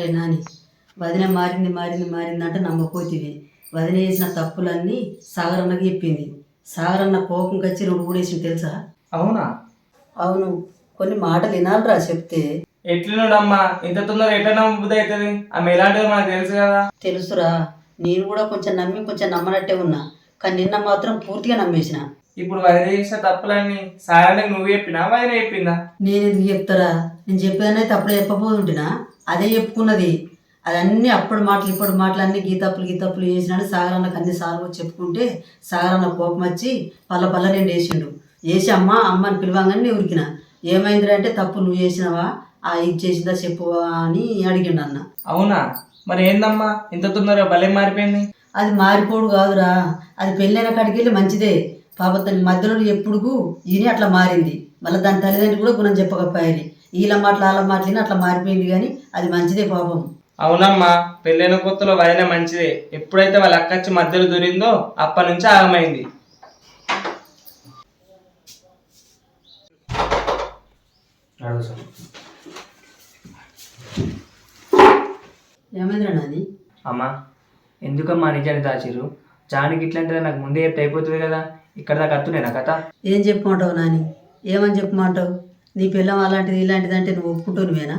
అరే నాని. వదిన మారింది మారింది మారింది అంటే నమ్మపోతుంది వదిన చేసిన తప్పులన్నీ సాగరన్నకి చెప్పింది. సాగరన్న కోపం కచ్చి రెండు కూడేసింది తెలుసా? అవునా? అవును. కొన్ని మాటలు వినాలిరా చెప్తే. ఎట్లున్నాడమ్మా? ఇంత తొందర ఎట్లా నమ్మబుద్ధి అవుతుంది? ఆమె ఎలాంటిదో మనకు తెలుసు కదా. తెలుసురా. నేను కూడా కొంచెం నమ్మి కొంచెం నమ్మనట్టే ఉన్నా. కానీ నిన్న మాత్రం పూర్తిగా నమ్మేసిన. ఇప్పుడు వదిన చేసిన తప్పులన్నీ సారానికి నువ్వు చెప్పినా వదిన చెప్పిందా? నేను ఎందుకు చెప్తారా? నేను చెప్పేదనైతే అప్పుడే చెప్పబోతుంటినా? అదే చెప్పుకున్నది. అదన్నీ అప్పుడు మాటలు ఇప్పుడు మాటలు అన్నీ గీతప్పులు గీతప్పులు చేసినాడు. సాగరన్నకు అన్ని సార్లు చెప్పుకుంటే సాగరన్న కోపం వచ్చి పల్ల పల్ల రెండు వేసిండు వేసి అమ్మ అమ్మని పిలవంగానే నేను ఉరికిన. ఏమైందిరా అంటే తప్పు నువ్వు చేసినావా? ఆ ఇది చేసిందా చెప్పువా అని అడిగిండు అన్న. అవునా? మరి ఏందమ్మా? ఇంత తొందరగా భలే మారిపోయింది. అది మారిపోడు కాదురా. అది పెళ్ళైన కాడికి వెళ్ళి మంచిదే. పాప తన మధ్యలో ఎప్పుడుకు ఈయన అట్లా మారింది. మళ్ళీ దాని తల్లిదండ్రులు కూడా గుణం చెప్పకపోయారు వీళ్ళ మాటలు వాళ్ళ మాటలు అట్లా మారిపోయింది కానీ అది మంచిదే పాపం. అవునమ్మా పెళ్ళైన కొత్తలో వదిన మంచిదే. ఎప్పుడైతే వాళ్ళ అక్కచ్చి మధ్యలో దొరిందో అప్పటి నుంచి ఆగమైంది. ఏమైందిరా నాది అమ్మా ఎందుకమ్మా నిజాన్ని దాచిరు జానికి ఇట్లాంటిది నాకు ముందే చెప్తే అయిపోతుంది కదా. ఇక్కడ దాకా అత్తునేనా కథ? ఏం చెప్పమంటావు నాని? ఏమని చెప్పమంటావు? నీ పిల్లం అలాంటిది ఇలాంటిది అంటే నువ్వు ఒప్పుకుంటావు నువ్వేనా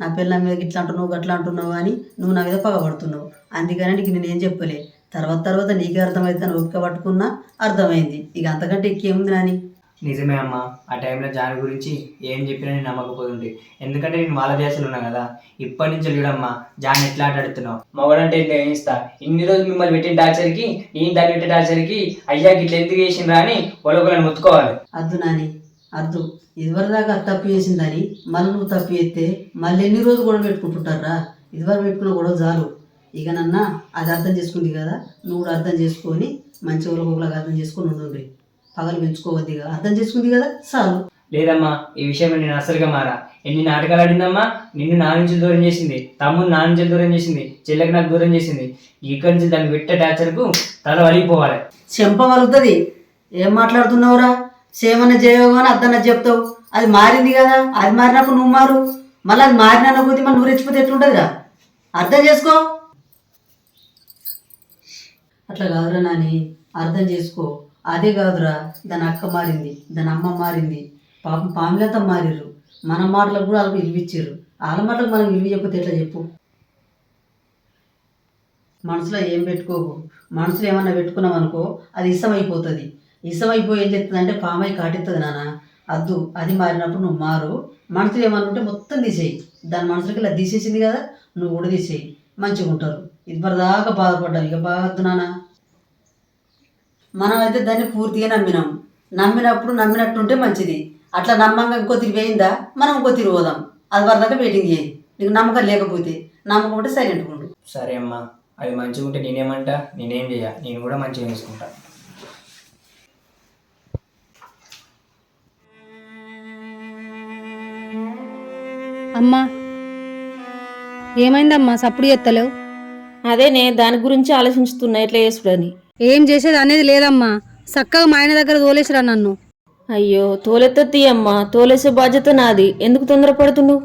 నా పిల్లం మీద ఇట్లా అంటున్నావు గట్లా అంటున్నావు అని నువ్వు నా మీద పగబడుతున్నావు. అందుకని నీకు నేనేం చెప్పలే. తర్వాత తర్వాత నీకే అర్థమైతే అని ఒప్పుక పట్టుకున్నా అర్థమైంది. ఇక అంతకంటే ఇంకేముంది నాని? నిజమే అమ్మా. ఆ టైంలో జాని గురించి ఏం చెప్పినా నేను నమ్మకపోతుంటే ఎందుకంటే నేను వాళ్ళ దేశాలు ఉన్నా కదా. ఇప్పటి నుంచి చూడమ్మా జాన్ ఎట్లా ఆటాడుతున్నావు మొగడంటే ఇట్లా ఏమిస్తా ఇన్ని రోజులు మిమ్మల్ని పెట్టిన టార్చర్కి నేను దాన్ని పెట్టిన టార్చర్కి అయ్యాకి ఇట్లా ఎందుకు చేసిండ్రా అని ఒకళ్ళొకళ్ళని ముత్తుకోవాలి. అద్దు నాని. అద్దు ఇదివరదాకా తప్పు చేసిందని మళ్ళీ నువ్వు తప్పు చేస్తే మళ్ళీ ఎన్ని రోజులు గొడవ పెట్టుకుంటుంటారా? ఇదివరకు పెట్టుకున్న గొడవ చాలు. ఇక నన్న అది అర్థం చేసుకుంది కదా? నువ్వు కూడా అర్థం చేసుకొని మంచి ఒకరికి అర్థం చేసుకొని ఉండండి. పగలు పెంచుకోవద్దు ఇక. అర్థం చేసుకుంది కదా? చాలు. లేదమ్మా ఈ విషయంలో నేను అసలుగా మారా. ఎన్ని నాటకాలు ఆడిందమ్మా? నిన్ను నా నుంచి దూరం చేసింది. తమ్ముడు నా నుంచి దూరం చేసింది. చెల్లెకి నాకు దూరం చేసింది. ఇక్కడి నుంచి దాన్ని పెట్టే టార్చర్కు తల వలిగిపోవాలి చెంప వలుగుతుంది. ఏం మాట్లాడుతున్నావురా? సేమన్న చేయవు అని అద్దన్న చెప్తావు. అది మారింది కదా అది మారినప్పుడు నువ్వు మారు. మళ్ళీ అది మారిన అనుభూతి మన నువ్వు రెచ్చిపోతే ఎట్లుంటుందిరా? అర్థం చేసుకో. అట్లా కాదురా నాని అర్థం చేసుకో. అదే కాదురా దాని అక్క మారింది దాని అమ్మ మారింది. పాపం పాములంతా మారిర్రు. మన మాటలకు కూడా వాళ్ళకి విలువిచ్చారు వాళ్ళ మాటలకు మనం విలువ చెప్పితే ఎట్లా చెప్పు? మనసులో ఏం పెట్టుకోకు. మనసులో ఏమన్నా పెట్టుకున్నాం అనుకో అది ఇష్టం అయిపోతుంది ఏం చెప్తుందంటే పామై కాటిస్తుంది నాన్న అద్దు అది మారినప్పుడు నువ్వు మారు. మనసులు ఏమన్నా ఉంటే మొత్తం తీసేయి. దాని మనసులకి ఇలా తీసేసింది కదా నువ్వు కూడా తీసేయి. మంచిగా ఉంటారు. ఇప్పటిదాకా బాధపడ్డాం ఇక బాగద్దు నాన్న మనం అయితే దాన్ని పూర్తిగా నమ్మినాం. నమ్మినప్పుడు నమ్మినట్టుంటే మంచిది. అట్లా నమ్మంగా ఇంకో తిరిగి పోయిందా? మనం ఇంకో తిరిగి పోదాం. అది వరదాకా వెయిటింగ్ చేయి. నీకు నమ్మకం లేకపోతే నమ్మకం ఉంటే సైలెంట్గా ఉండు. సరే అమ్మా. అది మంచిగా ఉంటే నేనేమంటా? నేనేం చేయ నేను కూడా మంచిగా వేసుకుంటా అమ్మా ఏమైందమ్మా? సప్పుడు ఎత్తలేవు అదేనే దాని గురించి ఆలోచిస్తున్నా ఎట్లా చేసుడని. ఏం చేసేది అనేది లేదమ్మా. చక్కగా మా ఆయన దగ్గర తోలేసిరా నన్ను. అయ్యో తోలెత్త తీయమ్మా. తోలేసే బాధ్యత నాది. ఎందుకు తొందరపడుతున్నావు?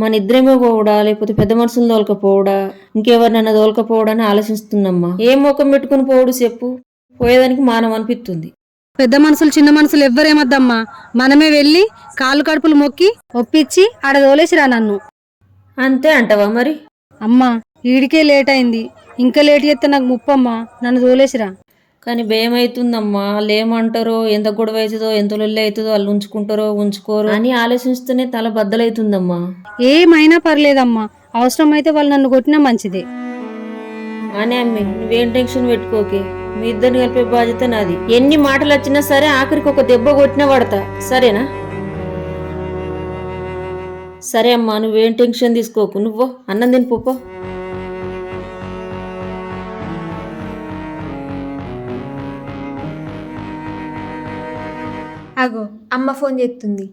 మన ఇద్దరేమో పోవడా? లేకపోతే పెద్ద మనుషులు తోలకపోవడా? ఇంకెవరినైనా తోలకపోవడా అని ఆలోచిస్తున్నమ్మా. ఏం ముఖం పెట్టుకుని పోవుడు చెప్పు. పోయేదానికి మానం అనిపిస్తుంది పెద్ద మనుషులు చిన్న మనుషులు ఎవ్వరేమద్దమ్మా. మనమే వెళ్ళి కాళ్ళు కడుపులు మొక్కి ఒప్పించి ఆడ తోలేసిరా నన్ను. అంతే అంటావా మరి? అమ్మా ఈడికే లేట్ అయింది ఇంకా లేట్ చేస్తే నాకు ముప్పమ్మా నన్ను తోలేసిరా. కానీ భయం అవుతుందమ్మా వాళ్ళు ఏమంటారో ఎంత గొడవ అవుతుందో ఎంత లొల్లి అవుతుందో వాళ్ళు ఉంచుకుంటారో ఉంచుకోరు. అని ఆలోచిస్తూనే తల బద్దలవుతుందమ్మా ఏమైనా పర్లేదమ్మా. అవసరమైతే వాళ్ళు నన్ను కొట్టినా మంచిదే. అని అమ్మి నువ్వేం టెన్షన్ పెట్టుకోకే. మీ ఇద్దరిని కలిపే బాధ్యత నాది. ఎన్ని మాటలు వచ్చినా సరే ఆఖరికి ఒక దెబ్బ కొట్టినా పడతా సరేనా? సరే అమ్మా నువ్వేం టెన్షన్ తీసుకోకు. నువ్వు అన్నం తిని పోపో అగో అమ్మ ఫోన్ చేస్తుంది.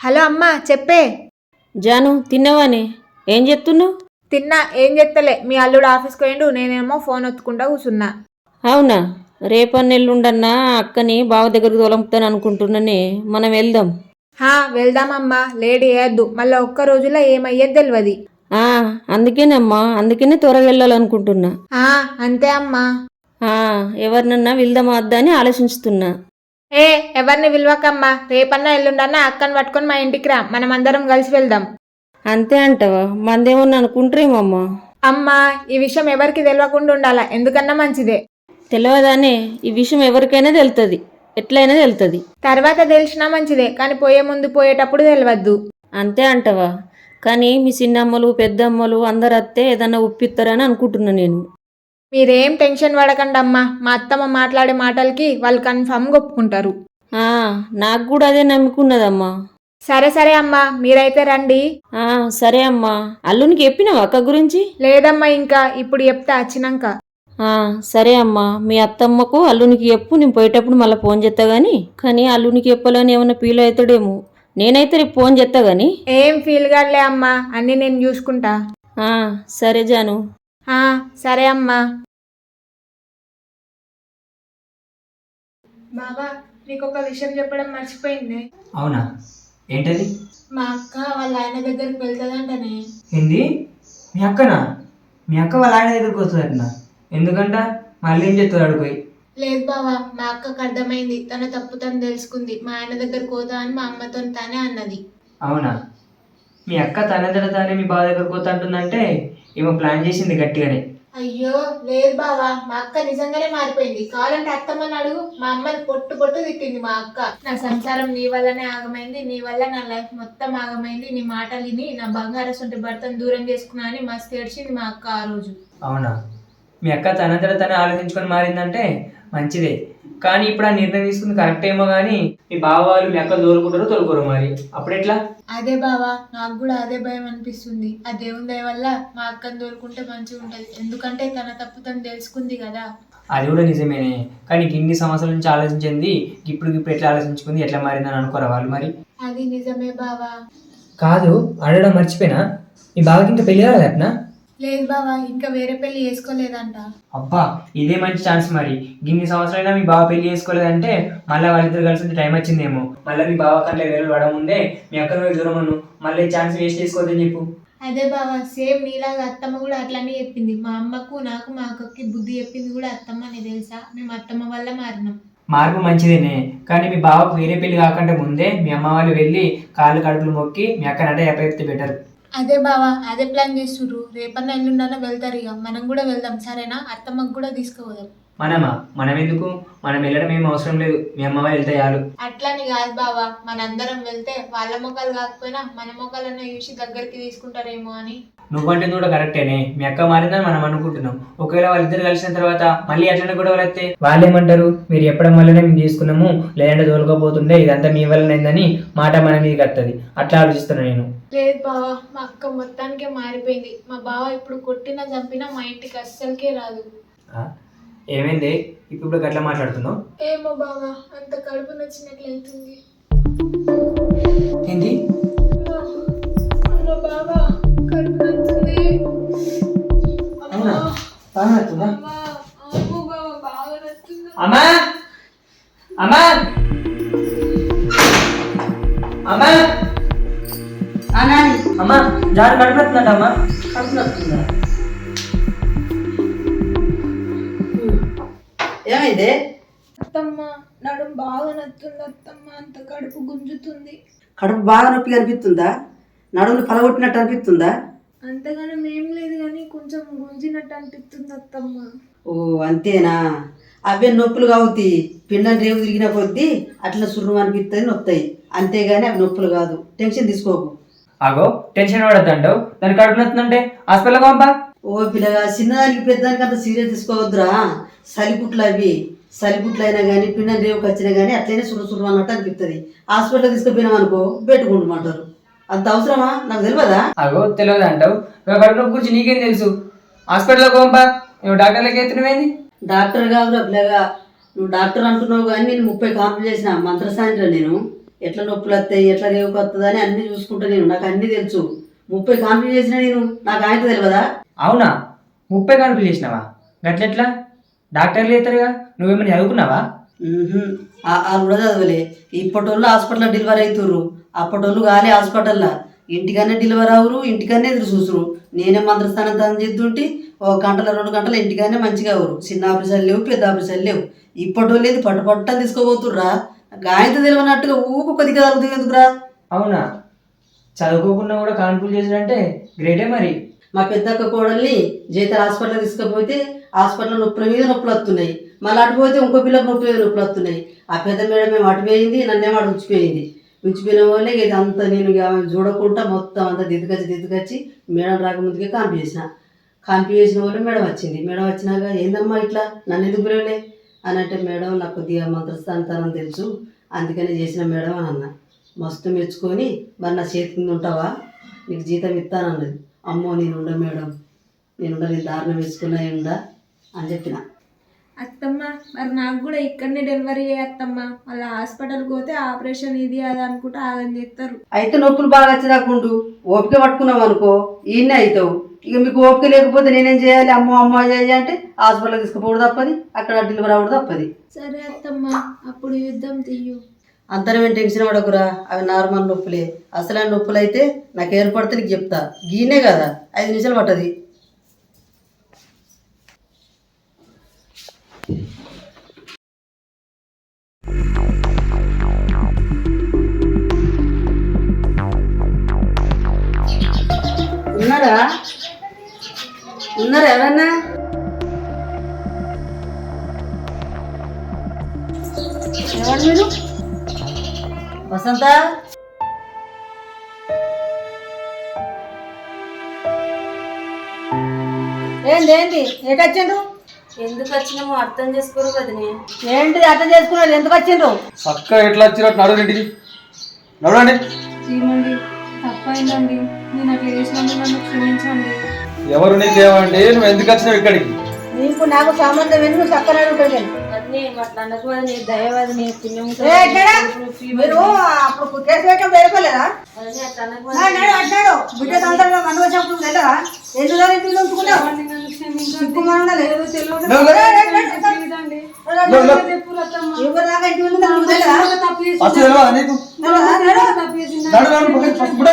హలో అమ్మ చెప్పే. జాను తిన్నావానే ఏం చెప్తున్నావు తిన్నా ఏం చెత్తలే. మీ అల్లుడు ఆఫీస్కి పోయిండు నేనేమో ఫోన్ ఒత్తుకుంటా కూర్చున్నా అవునా? రేపన్నెల్లుండన్నా అక్కని బావ దగ్గరకు తోలంపుతాను అనుకుంటున్నానే. మనం వెళ్దాం. హా వెళ్దామమ్మా. లేట్ చేయొద్దు మళ్ళీ ఒక్క రోజులో ఏమయ్యేది తెలియదు ఆ, అందుకేనమ్మా. అందుకనే త్వరగా వెళ్ళాలనుకుంటున్నా. ఆ, అంతే అమ్మా. ఆ, ఎవరినన్నా వెళ్దామా వద్దా అని ఆలోచిస్తున్నా ఏ ఎవరిని విలువకమ్మా? రేపన్నా ఎల్లుండన్నా అక్కని పట్టుకొని మా ఇంటికి రా. మనం అందరం కలిసి వెళ్దాం. అంతే అంటావా? మందేమన్నా అనుకుంటారేమమ్మా అమ్మా. ఈ విషయం ఎవరికి తెలియకుండా ఉండాలా? ఎందుకన్నా మంచిదే. తెలియదానే ఈ విషయం ఎవరికైనా తెలుస్తుంది ఎట్లయినా తెలుస్తుంది తర్వాత తెలిసినా మంచిదే కానీ పోయే ముందు పోయేటప్పుడు తెలియద్దు అంతే అంటావా? కానీ మీ చిన్నమ్మలు పెద్దమ్మలు అందరు అత్తే ఏదన్నా ఒప్పిస్తారని అనుకుంటున్నా నేను. మీరేం టెన్షన్ పడకండి అమ్మా మా అత్తమ్మ మాట్లాడే మాటలకి వాళ్ళు కన్ఫామ్గా ఒప్పుకుంటారు. ఆ, నాకు కూడా అదే నమ్ముకున్నదమ్మా. సరే సరే అమ్మా మీరైతే రండి. ఆ, సరే అమ్మా. అల్లునికి చెప్పినావా అక్క గురించి? లేదమ్మా ఇంకా ఇప్పుడు చెప్తా వచ్చినాక సరే అమ్మా. మీ అత్తమ్మకు అల్లునికి చెప్పు నేను పోయేటప్పుడు మళ్ళీ ఫోన్ చేస్తా గానీ. కానీ అల్లునికి చెప్పాలని ఏమన్నా ఫీల్ అవుతాడేమో నేనైతే రేపు ఫోన్ చేస్తా గానీ. ఏం ఫీల్ కాదులే అమ్మా. అన్నీ నేను చూసుకుంటా. ఆ, సరే జాను. ఆ, సరే అమ్మా. బాబా నీకు ఒక విషయం చెప్పడం మర్చిపోయింది. అవునా? ఏంటది? మా అక్క వాళ్ళ ఆయన దగ్గరికి వెళ్తుందంటనే. ఏంది? మీ అక్కనా? మీ అక్క వాళ్ళ ఆయన దగ్గరికి వస్తుందట ఎందుకంట? మళ్ళీ ఏం చెప్తుంది అడుగుపోయి లేదు బావా మా అక్కకు అర్థమైంది. తన తప్పు తను తెలుసుకుంది. మా ఆయన దగ్గరికి పోతా అని మా అమ్మతో తానే అన్నది. అవునా? మీ అక్క తనంతట తానే మీ బావ దగ్గరకు పోతా అంటుందంటే ఏమో ప్లాన్ చేసింది గట్టిగానే. అయ్యో లేదు బావా. మా అక్క నిజంగానే మారిపోయింది. కావాలంటే అత్తమ్మని అడుగు. మా అమ్మని పొట్టు పొట్టు తిట్టింది మా అక్క. నా సంసారం నీ వల్లనే ఆగమైంది. నీ వల్ల నా లైఫ్ మొత్తం ఆగమైంది. నీ మాటలు విని నా బంగారు సొంటి భర్తను దూరం చేసుకున్నా అని మస్తు ఏడ్చింది మా అక్క ఆ రోజు. అవునా? మీ అక్క తనంతట తనే ఆలోచించుకొని మారిందంటే మంచిదే. కానీ ఇప్పుడు ఆ నిర్ణయం తీసుకుంది కరెక్ట్ ఏమో కానీ మీ బావ వాళ్ళు మీ అక్క తోలుకుంటారో తోలుకోరు మరి. అప్పుడు ఎట్లా? అదే బావా నాకు కూడా అదే భయం అనిపిస్తుంది. ఆ దేవుని దయ వల్ల మా అక్కని దొరుకుంటే మంచిగా ఉంటది. ఎందుకంటే తన తప్పు తను తెలుసుకుంది కదా. అది కూడా నిజమేనే. కానీ ఇన్ని సంవత్సరాల నుంచి ఆలోచించింది ఇప్పుడు ఇప్పుడు ఎట్లా ఆలోచించుకుంది ఎట్లా మారిందని అనుకోరా వాళ్ళు మరి? అది నిజమే బావా. కాదు అడగడం మర్చిపోయినా? మీ బావకి ఇంకా పెళ్ళి కాలేదట్నా లేదు బావా ఇంకా వేరే పెళ్ళి చేసుకోలేదంట. అబ్బా ఇదే మంచి ఛాన్స్ మరి. ఇన్ని సంవత్సరాలైనా మీ బావ పెళ్ళి చేసుకోలేదంటే మళ్ళీ వాళ్ళిద్దరు కలిసి ఉంటే టైం వచ్చిందేమో. మళ్ళీ మీ బావ కంటే వేరే పడముందే మీ అక్కడ పోయి దూరం అను మళ్ళీ ఛాన్స్ వేస్ట్ చేసుకోవద్దని చెప్పు. అదే బావా సేమ్ నీలాగా అత్తమ్మ కూడా అట్లానే చెప్పింది. మా అమ్మకు నాకు మా అక్కకి బుద్ధి చెప్పింది కూడా అత్తమ్మ అని తెలుసా? మేము అత్తమ్మ వల్ల మారినాం. మార్పు మంచిదేనే. కానీ మీ బావకు వేరే పెళ్ళి కాకుండా ముందే మీ అమ్మ వాళ్ళు వెళ్ళి కాళ్ళు కడుపులు మొక్కి మీ అక్కనంటే చెప్తే బెటర్. అదే బావా అదే ప్లాన్ చేస్తుర్రు. రేపన్నా ఎల్లుండన్నా వెళ్తారు ఇక మనం కూడా వెళ్దాం సరేనా? అత్తమ్మకు కూడా తీసుకుపోదాం. మనమా? మనం ఎందుకు మనం వెళ్ళడం ఏం అవసరం లేదు. మీ అమ్మ వాళ్ళు వెళ్తే చాలు. అట్లని కాదు బావా. మనందరం వెళ్తే వాళ్ళ మొక్కలు కాకపోయినా మన మొక్కలన్నా చూసి దగ్గరికి తీసుకుంటారేమో అని. నువ్వంటే కూడా కరెక్టేనే. మీ అక్క మారిందని మనం అనుకుంటున్నాం. ఒకవేళ వాళ్ళిద్దరు కలిసిన తర్వాత మళ్ళీ అట్లనే గొడవలు వస్తే వాళ్ళు ఏమంటారు మీరు చెప్పడం వల్లనే మేము తీసుకున్నాము. లేదంటే తోలుకోపోతుండే. ఇదంతా మీ వల్లనైందని మాట మన మీదకి వస్తుంది అట్లా ఆలోచిస్తున్నా నేను. లేదు బావా మా అక్క మొత్తానికే మారిపోయింది. మా బావ ఇప్పుడు కొట్టినా చంపినా మా ఇంటికి అస్సలకే రాదు? ఏమైంది? ఇప్పుడు గట్లా మాట్లాడుతున్నావు? ఏమో బావా అంత కడుపు నచ్చినట్లయితుంది. ఏంది? అమ్మో బావా కడుపు నచ్చింది అవునా? బాగా నచ్చుతుందా అమ్మో నచ్చింది అమ్మా! అమ్మా! అమ్మా జారు కడుపుతుందట అమ్మా కడుపు నొస్తుందా? ఏమైంది? అత్తమ్మ నడుము బాగా నచ్చింది అత్తమ్మ అంత కడుపు గుంజుతుంది. కడుపు బాగా నొప్పి అనిపిస్తుందా? నడుములు పలగొట్టినట్టు అనిపిస్తుందా? అంతగానం ఏం లేదు కానీ కొంచెం గుంజినట్టు అనిపిస్తుంది అత్తమ్మ. ఓ అంతేనా? అవే నొప్పులు కావుతాయి పిండం రేవు తిరిగిన కొద్దీ అట్లా సుర్రం అనిపిస్తుంది నొత్తాయి అంతేగాని అవి నొప్పులు కాదు. టెన్షన్ తీసుకోకు. అగో టెన్షన్ పడద్దంటావు. దాని కడుపు నొత్తుందంటే హాస్పిటల్ పంపా. ఓ పిల్లగా చిన్నదానికి పెద్దదానికి అంత సీరియస్ తీసుకోవద్దురా. సలిపుట్లు అవి సలిపుట్లు అయినా కానీ పిండం రేవుకి వచ్చినా కానీ అట్లనే సుర్ర సుర్ర అన్నట్టు అనిపిస్తుంది హాస్పిటల్ తీసుకుపోయినాం అనుకో పెట్టుకుంటమంటారు అంత అవసరమా? నాకు తెలియదా అగో తెలియదు అంటావు. కడుపు నొప్పి గురించి నీకేం తెలుసు? హాస్పిటల్కి పంపా. నువ్వు డాక్టర్లకి ఎత్తునవేంది? డాక్టర్ కాదురా పిల్లగా. నువ్వు డాక్టర్ అంటున్నావు కానీ నేను ముప్పై కాంప్లీట్ చేసిన మంత్రసాయంత్రం నేను. ఎట్లా నొప్పులు వస్తాయి ఎట్లా రేవుకి వస్తుంది అని అన్ని చూసుకుంటా నేను. నాకు అన్ని తెలుసు. ముప్పై కాంప్లీట్ చేసిన నేను నాకు ఆయన తెలియదా అవునా? ముప్పై కడుపులు చేసినావా? గట్లెట్లా? డాక్టర్లు ఎత్తారుగా నువ్వేమైనా చదువుకున్నావా? వాళ్ళు కూడా చదవలే. ఇప్పటి వాళ్ళు హాస్పిటల్లో డెలివరీ అవుతుర్రు అప్పటోళ్ళు కాలే హాస్పిటల్లో. ఇంటికనే డెలివరీ అవరు ఇంటికనే ఎదురు చూసురు. నేనే మంత్రస్థానం తను చేస్తుంటే ఒక గంటల రెండు గంటల ఇంటికనే మంచిగా అవరు చిన్న ఆపరేషన్ లేవు పెద్ద ఆపరేషన్ లేవు. ఇప్పటోళ్ళు లేదు పట్టు పట్టని తీసుకోబోతుర్రా? గాయంతో తెలియనట్టుగా ఊకు కొద్దిగా తగ్గుతుంది ఎందుకురా? అవునా? చదువుకోకుండా కూడా కాన్పులు చేసాడంటే గ్రేటే మరి. మా పెద్దక్క కోడల్ని జీత హాస్పిటల్ తీసుకుపోతే హాస్పిటల్ నొప్పుల మీద నొప్పులు వస్తున్నాయి మళ్ళీ అటు పోతే ఇంకో పిల్లకు నొప్పి మీద నొప్పులు వస్తున్నాయి ఆ పెద్ద మేడం మేము అటు పోయింది నన్నేమో అటు ఉంచిపోయింది. ఉంచిపోయిన వాళ్ళే ఇది అంతా నేను చూడకుండా మొత్తం అంతా దిద్దుకొచ్చి దిద్దుకొచ్చి మేడం రాకముందుకే కాంపి చేసిన. కాంపి చేసిన వాళ్ళు మేడం వచ్చింది. మేడం వచ్చినాక ఏందమ్మా ఇట్లా? నన్ను ఎందుకు పిలవలే? అని అంటే మేడం నాకు కొద్దిగా మంత్రస్థానం తెలుసు. అందుకనే చేసిన మేడం అని అన్న. మస్తు మెచ్చుకొని మరి నా చేతి కింద ఉంటావా? నీకు జీతం ఇస్తానన్నది. అమ్మో నేను ఉండ మేడం. నేను ఉండ దారుణం వేసుకున్నా ఉండా అని చెప్పిన. అత్తమ్మ మరి నాకు కూడా ఇక్కడనే డెలివరీ అత్తమ్మ. మళ్ళీ హాస్పిటల్కి పోతే ఆపరేషన్ ఇది అది అనుకుంటే ఆగని చేస్తారు. అయితే నొప్పులు బాగా వచ్చేదాకుండు. ఓపిక పట్టుకున్నావు అనుకో ఈయనే అవుతావు ఇక మీకు ఓపిక లేకపోతే నేనేం చేయాలి? అమ్మో అమ్మో చేయాలి అంటే హాస్పిటల్ తీసుకుపోవడం తప్పది అక్కడ డెలివరీ అవ్వడం తప్పది. సరే అత్తమ్మ అప్పుడు యుద్ధం తీయు. అంతరమేం టెన్షన్ పడకురా అవి నార్మల్ నొప్పులే. అసలైన నొప్పులు అయితే నాకు ఏర్పడితే నీకు చెప్తా. గీనే కదా ఐదు నిమిషాలు పట్టది. ఉన్నారా ఉన్నారా ఎవరన్నా? ఎవరు మీరు? వసంత? ఏంది ఏంది? ఏటొచ్చిండ్రు ఎందుకు వచ్చినామో అర్థం చేసుకోరు కదనే. ఏంటిది అర్థం చేసుకున్నారు? ఎందుకు వచ్చిండ్రు? చక్కగా ఎట్లా వచ్చినట్టు నడు ఇంటికి నడవండి. ఏమండి తప్పైందండి నేను అట్లా చేసినందుకు నన్ను క్షమించండి ఎవరు నువ్వు ఎందుకు వచ్చినావు ఇక్కడికి నీకు నాకు సంబంధం ఎందుకు చక్కగా ఉంటుంది ఏ, ఎక్కడ? మీరు అప్పుడు కేసు పెట్టడం అనకు అన్నాడు అంటాడు బిడ్డ వెళ్ళరా ఎందుకు ఇంటిలో ఉంచుకుంటావు సిగ్గుమానం ఉండాలి. ఎవరి దాకా ఇంటి ముందు నువ్వు వెళ్ళరా? తప్పు చేసి ఫస్ట్ తెలియదా నీకు వెళ్ళరా? నడు. తప్పు చేసిందా నడు నడు ఫస్ట్ ఫస్ట్ కూడా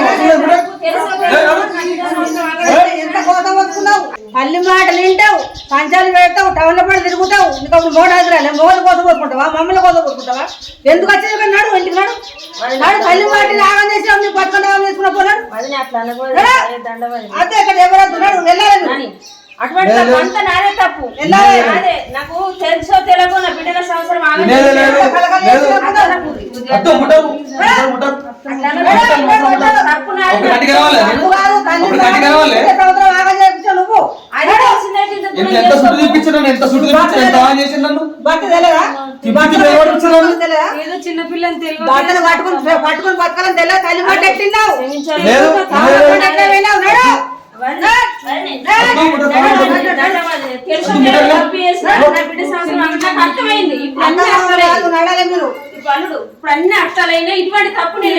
తల్లి మాటలు? వింటావు? పంచాలు పెడతావు టౌన్ల పడి తిరుగుతావు నీకు అప్పుడు మోడ ఎదురాలి మొగలు కోసం కొట్టుకుంటావా మమ్మల్ని కోసం కొట్టుకుంటావా ఎందుకు వచ్చేది ఇక్కడ? నడు ఇంటికి నడు. నడు తల్లి మాటలు ఆగం చేసి నీ పట్టుకుని ఆగం చేసుకున్న పోనాడు. అదే ఇక్కడ ఎవరు నడు వెళ్ళాలి నువ్వు. అటువంటి తప్పు అంతా నాదే తప్పు. అదే నాకు తెలుసో తెలియకో నా బిడ్డల సంవత్సరం నువ్వు ఎంత దూరం ఎంత సుట్టు చేసుకోకు. తిప్పించాను ఎంత సుట్టు తిప్పించాను ఎంత ఆన్ చేసి నన్ను? బట్ట తెలియదా? తెలియదా ఏదో చిన్నపిల్లని తెలియదు బట్టలు పట్టుకుని పట్టుకుని బతకాలని తెలియదు తల్లి మాట ఎట్టిన్నావు అర్థమైంది ఇప్పుడు అన్ని అర్థాలైనా ఇటువంటి తప్పు నేను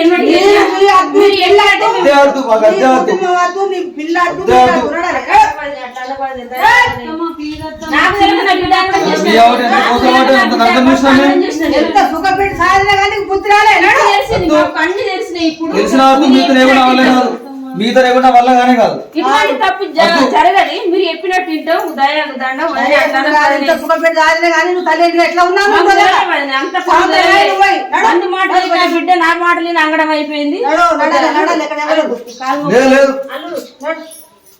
ఎంత సుఖపెట్టి సాధినా కానీ ఇప్పుడు తెలిసిన మీతో ఏమన్నా వల్ల కానీ కాదు. తప్పు జ- జరగది. మీరు చెప్పినట్టు వింటాం దయ దండం వదిలే అట్లా తెలియదు అంత మాటలు నా బిడ్డ నా మాటలు నా అంగడం అయిపోయింది? కాలు లేదు లేదు. అల్లుడు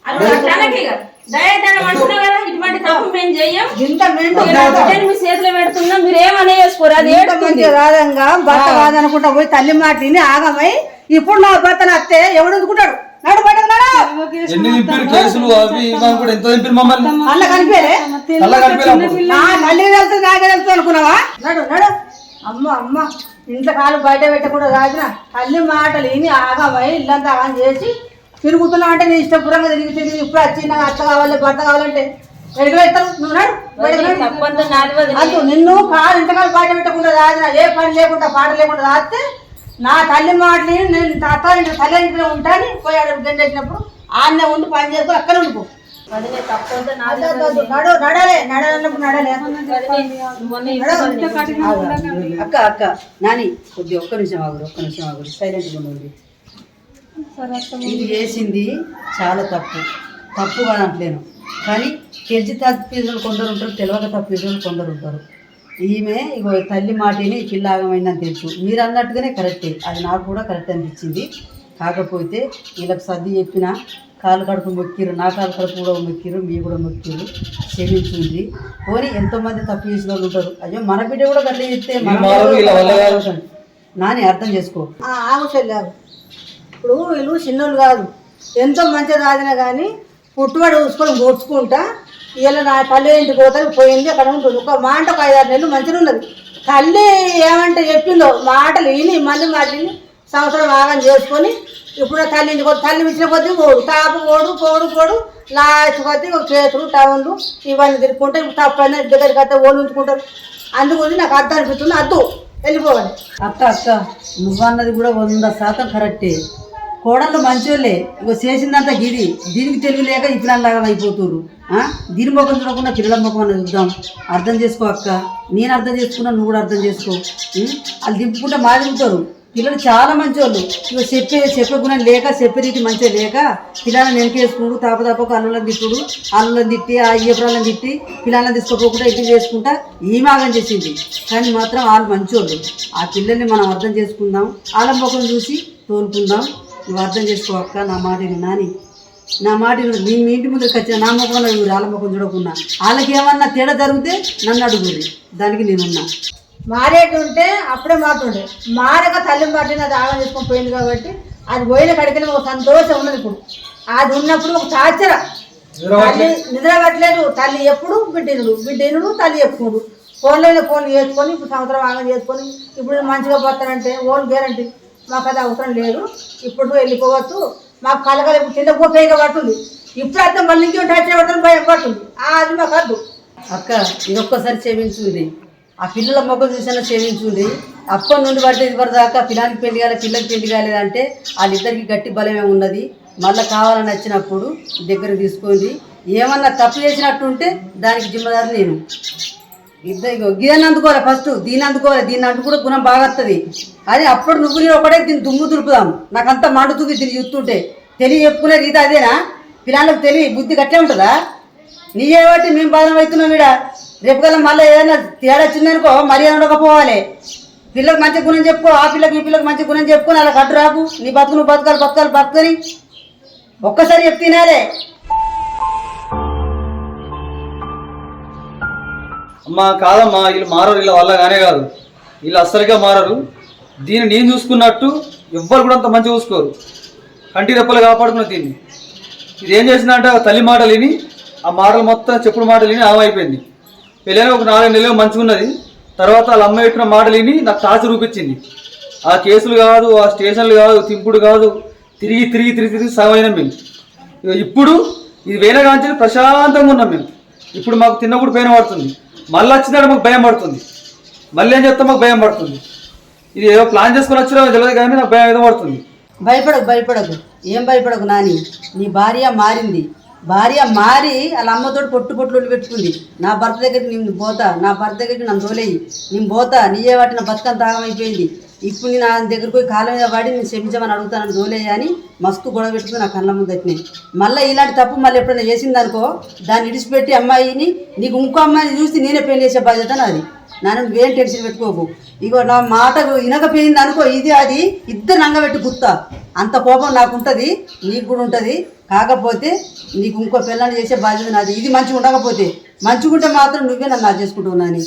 అల్లుడు అట్లా అనకే ఇక. దయ దండం అంటున్నావు కదా ఇటువంటి తప్పు మేము చెయ్యం. ఇంత మెండు మీరు నా బిడ్డని మీ చేతిలో పెడుతున్నా మీరు ఏమనే చేసుకోరు అది ఏడుతుంది. రాదంగా భర్త కాదనుకుంటా పోయి తల్లి మాటిని ఆగమై ఇప్పుడు నా భర్తను అత్తే ఎవడు ఎందుకుంటాడు నడు బయటకు నడు ఎన్ని నింపిరు కేసులు అవి ఇవి అని కూడా ఎంత నింపిరు మమ్మల్ని? అల్ల కనిపించలే? అలా కనిపించినప్పుడు నా తల్లి వెళ్తుంది నాకే వెళ్తుంది అనుకున్నావా? నడు నడు అమ్మ అమ్మ ఇంట్లో కాలు బయట పెట్టకుండా రాజున తల్లి మాటలు విని ఆగమై ఇల్లంతా ఆగం చేసి తిరుగుతున్నావు అంటే నీ ఇష్టపురంగా తిరిగి తిరిగి ఇప్పుడు వచ్చి నాకు అత్త కావాలి భర్త కావాలంటే నువ్వు నాడు. అద్దు నిన్ను కాలు ఇంతకాలం పాట పెట్టకుండా రాజు ఏ పని లేకుండా పాట లేకుండా రాస్తే నా తల్లి మాటలు నేను తాత ఇంటి తల్లి ఇంట్లో ఉంటాను. పోయాడు గంటేసినప్పుడు ఆడనే ఉండి పని చేసుకుని అక్కడ ఉండిపో. అక్క అక్క. నాని కొద్ది ఒక్క నిమిషం ఆగురు ఒక్క నిమిషం ఆగురు. సైలెంట్గా ఉండండి. ఇది చేసింది చాలా తప్పు. తప్పు అని అంటలేను కానీ తెలిసి తప్పిదలు కొందరు ఉంటారు తెలియక తప్పిదలు కొందరు ఉంటారు. ఈమె ఇగో తల్లి మాటిని పిల్ల ఆగమైందని తెలుసు. మీరు అన్నట్టుగానే కరెక్టే. అది నాకు కూడా కరెక్ట్ అనిపించింది. కాకపోతే వీళ్ళకి సర్ది చెప్పిన కాలు కడుపు మొక్కిరు నా కాలు కడుపు కూడా మొక్కిరు మీ కూడా మొక్కిరు క్షమించింది. పోనీ ఎంతోమంది తప్పు చేసిన వాళ్ళు ఉంటారు. అయ్యో మన బిడ్డ కూడా గట్ల చెప్తే. నాని అర్థం చేసుకో. ఆగు చెల్లారు ఇప్పుడు వీళ్ళు చిన్నోళ్ళు కాదు. ఎంతో మంచిగా రాదినా కానీ పుట్టుబడి చూసుకొని గోడ్చుకుంటా ఇలా నా తల్లి ఇంటికి పోతాను పోయింది అక్కడ ఉంటుంది. ఒక మాట ఒక ఐదారు నెలలు మంచిగా ఉన్నది. తల్లి ఏమంటే చెప్పిందో మాటలు విని మళ్ళీ మాటలు సంవత్సరం ఆగం చేసుకొని ఇప్పుడు తల్లి ఇంటికి పోతే తల్లి ఇచ్చిన కొద్దీ పోడు. తాపు పోడు పోడు పోడు. లాస్ట్ కొద్దీ ఒక చేతులు టౌన్లు ఇవన్నీ తిరుగుకుంటే తప్పని దగ్గరికి అయితే ఓళ్ళు ఉంచుకుంటారు. అందుగురించి నాకు అర్థం అనిపిస్తుంది అద్దు వెళ్ళిపోవాలి. అక్క అక్క నువ్వన్నది కూడా వంద శాతం కరెక్టే. కోడళ్ళు మంచోళ్ళే. ఇగో చేసిందంతా గిది. దీనికి తెలివి లేక ఇప్పుడల్లాగా అయిపోతున్నారు దీని ముఖం చూడకుండా పిల్లల ముఖం అని చూద్దాం. అర్థం చేసుకో అక్క. నేను అర్థం చేసుకున్నా నువ్వు కూడా అర్థం చేసుకో. వాళ్ళు దింపుకుంటే మాదిగుతారు పిల్లలు చాలా మంచోళ్ళు. ఇక చెప్పే చెప్పే గుణం లేక చెప్పే రీతి మంచిగా లేక పిల్లలను వెనకేసుకుంటూ తాప తాపకు అల్లులను తిట్టుడు. అల్లులను తిట్టి ఆ అయ్యపురాలను తిట్టి పిల్లలను తీసుకోపోకుండా ఇంటికి చేసుకుంటా ఈమాగం చేసింది. కానీ మాత్రం వాళ్ళు మంచోళ్ళు. ఆ పిల్లల్ని మనం అర్థం చేసుకుందాం. వాళ్ళ ముఖం చూసి తోలుకుందాం. నువ్వు అర్థం చేసుకో అక్క నా మాట నాని. నా మాట. నీ మీ ఇంటి ముందుకు వచ్చిన నా ముఖం చూడు వాళ్ళ ముఖం చూడకుండా. వాళ్ళకి ఏమన్నా తేడా జరిగితే నన్ను అడుగురి దానికి నేనున్నా. మారేటి ఉంటే అప్పుడే మారుతుండే. మారక తల్లి మాటిని అది ఆగం చేసుకొని పోయింది కాబట్టి అది పోయిన కడిగిన ఒక సంతోషం ఉన్నది ఇప్పుడు. అది ఉన్నప్పుడు ఒక టార్చర. తల్లి నిద్ర పట్టలేదు. తల్లి ఎప్పుడు బిడ్డనుడు. బిడ్డనుడు తల్లి ఎప్పుడు. ఫోన్లోనే ఫోన్ చేసుకొని ఇప్పుడు సంవత్సరం ఆగం చేసుకొని ఇప్పుడు మంచిగా పోతానంటే ఓన్ గ్యారంటీ మాకు అది అవసరం లేదు. ఇప్పుడు వెళ్ళిపోవచ్చు మాకు కలగల ఇప్పుడు కింద పోపేగా పట్టుంది. ఇప్పుడు అయితే మళ్ళీ ఇంకేం టార్చర్ పడుతుంది భయం పట్టుంది ఆ, అది మాకు వద్దు అక్క ఇదొక్కసారి క్షమించుంది. ఆ పిల్లల మొగ్గ చూసినా క్షమించుంది. అప్పటి నుండి పడితే ఇది దాకా పిల్లానికి పెళ్ళి కాలే పిల్లకి పెళ్ళి కాలేదంటే వాళ్ళిద్దరికి గట్టి బలమే ఉన్నది. మళ్ళీ కావాలని వచ్చినప్పుడు దగ్గర తీసుకోండి. ఏమన్నా తప్పు చేసినట్టుంటే దానికి జిమ్మదారు నేను. ఇద్దరు గిదాన్ని అందుకోవాలి ఫస్ట్ దీన్ని అందుకోవాలి దీన్ని అందుకుంటే గుణం బాగా వస్తుంది అది అప్పుడు నువ్వు నేను ఒకటే దీన్ని దుమ్ము దులుపుదాం. నాకంతా మండుతుంది దీన్ని చూస్తుంటే. తెలియ చెప్పుకునే రీత అదేనా? పిల్లలకు తెలియ బుద్ధి గట్లే ఉంటుందా? నీయే బట్టి మేము బాధం అవుతున్నాం ఈడ. రేపు కల్లా మళ్ళీ ఏదైనా తేడా వచ్చిందనుకో మర్యాద ఉండకపోవాలి. పిల్లలకు మంచి గుణం చెప్పుకో ఆ పిల్లకి ఈ పిల్లకి మంచి గుణం చెప్పుకొని అలా కట్టు రాకు. నీ బతుకు నువ్వు బతకాలి బతకాలి బతకని. ఒక్కసారి చెప్తినారే మా కాదమ్మా వీళ్ళు మారరు వీళ్ళ వల్ల కానే కాదు. వీళ్ళు అస్సలుగా మారరు. దీన్ని నేను చూసుకున్నట్టు ఎవ్వరు కూడా అంత మంచిగా చూసుకోరు. కంటి రెప్పలు కాపాడుకున్న దీన్ని. ఇది ఏం చేసిందంటే తల్లి మాటలు విని ఆ మాటలు మొత్తం చెప్పుడు మాటలు విని ఆమె అయిపోయింది. పెళ్ళైన ఒక నాలుగు నెలలు మంచిగా ఉన్నది తర్వాత వాళ్ళ అమ్మ పెట్టిన మాటలు విని నాకు టార్చర్ చూపించింది. ఆ కేసులు కాదు ఆ స్టేషన్లు కాదు తింపుడు కాదు తిరిగి తిరిగి తిరిగి తిరిగి సగమైనాం మేము. ఇప్పుడు ఇది వేరే కాంచి ప్రశాంతంగా ఉన్నాం మేము. ఇప్పుడు మాకు తిన్నప్పుడు పెయిన్ పడుతుంది. మళ్ళీ వచ్చిందంటే మాకు భయం పడుతుంది. మళ్ళీ ఏం చెప్తా మాకు భయం పడుతుంది. ఇది ఏదో ప్లాన్ చేసుకుని వచ్చినా తెలియదు కానీ నాకు భయం ఏదో పడుతుంది. భయపడకు భయపడకు. ఏం భయపడకు నాని? నీ భార్య మారింది. భార్య మారి వాళ్ళ అమ్మతోటి పొట్టు పొట్లు పెట్టుకుంది. నా భర్త దగ్గరికి నేను పోతా. నా భర్త దగ్గరికి నన్ను తోలేయి. నేను పోతా. నీయే వాటి నా బతుకంత తాగమైపోయింది ఇప్పుడు నేను ఆయన దగ్గరికి పోయి కాలం మీద పడి నేను క్షమించమని అడుగుతానని దోలే అని మస్తు గొడవ పెట్టుకుని నా కళ్ళ ముందు వచ్చినాయి మళ్ళీ ఇలాంటి తప్పు మళ్ళీ ఎప్పుడైనా చేసిందనుకో దాన్ని ఇడిచిపెట్టి అమ్మాయిని నీకు ఇంకో అమ్మాయిని చూసి నేనే పెళ్ళి చేసే బాధ్యత నాది. నాన్న నువ్వేం టెన్షన్ పెట్టుకోకు. ఇగో నా మాట వినకపోయింది అనుకో ఇది అది ఇద్దరు నంగబెట్టి గుత్తా. అంత కోపం నాకు ఉంటుంది నీకు కూడా ఉంటుంది. కాకపోతే నీకు ఇంకో పిల్లల్ని చేసే బాధ్యత నాది. ఇది మంచిగా ఉండకపోతే మంచిగా ఉంటే మాత్రం నువ్వే నన్ను నా చేసుకుంటున్నాను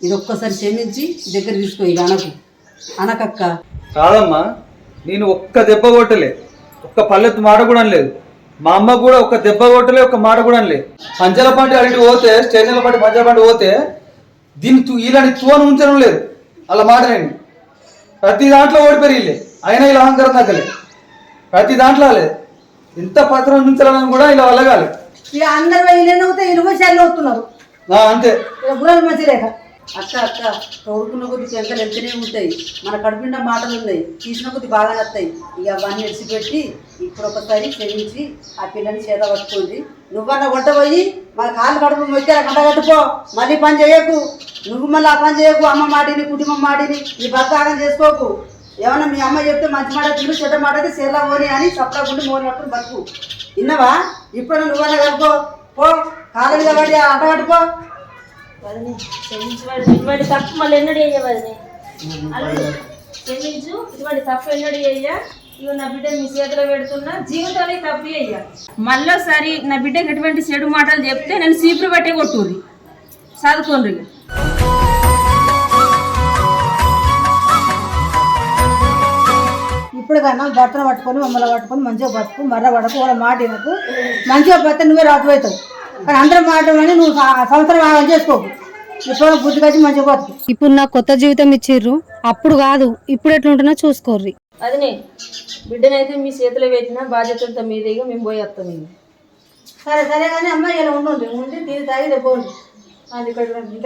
ఇది ఒక్కసారి క్షమించి దగ్గర తీసుకో ఇక అనకు అనకక్క. కాదమ్మా నేను ఒక్క దెబ్బ కొట్టలే. ఒక్క పల్లెత్తు మాట కూడా అనలేదు. మా అమ్మ కూడా ఒక్క దెబ్బ కొట్టలే ఒక్క మాట కూడా అనలే పంచల పాటి అడిగి పోతే స్టేషన్ల పాటి పంచల పాటి పోతే దీన్ని తూ ఇలాంటి తూను ఉంచడం లేదు. అలా మాట నేను ప్రతి దాంట్లో ఓడిపోయి వీళ్ళే అయినా ఇలా అహంకారం తగ్గలే. ప్రతి దాంట్లో అలే. ఎంత పత్రం ఉంచాలని కూడా ఇలా కాలే ఇక అందరు ఇల్లు అవుతే వస్తున్నారు ఆ, అంతే. గుర్రాలు మంచి లేక అక్క అక్క తోడుకున్న కొద్ది పెంకలు వెళ్తూనే ఉంటాయి. మన కడుపుండా మాటలు ఉన్నాయి. తీసిన కొద్ది బాగా నస్తాయి ఇక అవన్నీ ఎడిచిపెట్టి ఇప్పుడు ఒకసారి క్షమించి ఆ పిల్లని చేత పట్టుకోండి. నువ్వన్న వంట పోయి మన కాళ్ళు కడుపు మొక్కి గంట కట్టుకో. మళ్ళీ పని చేయకు. నువ్వు మళ్ళీ ఆ పని చేయకు. అమ్మ మాటిని కుటుంబం మాటిని. నీ భర్త ఆగం చేసుకోకు. ఏమన్నా మీ అమ్మ చెప్తే మంచి మాట తిను చెడ్డ మాట అయితే సేర్లా పోని అని సప్తాకుంటూ మోని పట్టుకుని బతుకు. విన్నావా? ఇప్పుడు నువ్వన్నా కట్టుకో పో. కాళ్ళ మీద పడి ఆట కట్టుకో. వదినే క్షమించు వదినే. ఇటువంటి తప్పు మళ్ళీ ఎన్నడూ చేయవదని క్షమించు ఇటువంటి తప్పు ఎన్నడూ చెయ్య. ఇవి నా బిడ్డ మీ చేతిలో పెడుతున్నా జీవితంలో ఈ తప్పు చెయ్య. మళ్ళీసారి నా బిడ్డకి ఎటువంటి చెడు మాటలు చెప్తే నేను సీపురు పట్టే కొట్టుర్రి. చదువుకోండి ఇప్పుడు కన్నా భర్తను పట్టుకొని మమ్మల్ని పట్టుకొని మంచిగా పట్టుకు మర్ర పడకు వాళ్ళ మాట వినకు. మంచిగా పడితే నువ్వే రాజు అవుతావు కానీ అందరం మాట అని నువ్వు సంవత్సరం ఆగం చేసుకోకు ఇప్పుడు నాకు కొత్త జీవితం ఇచ్చిర్రు. అప్పుడు కాదు ఇప్పుడు ఎట్లుంటున్నా చూసుకోర్రి. అదినే బిడ్డనైతే మీ చేతిలో పెట్టిన బాధ్యత అంతా మీదేగా మేము పోయి వస్తాం ఇక. సరే సరే కానీ అమ్మాయి ఇలా ఉండండి. ఉండి తీరి తాగి రేపు పోండి. అది ఇక్కడ రండి.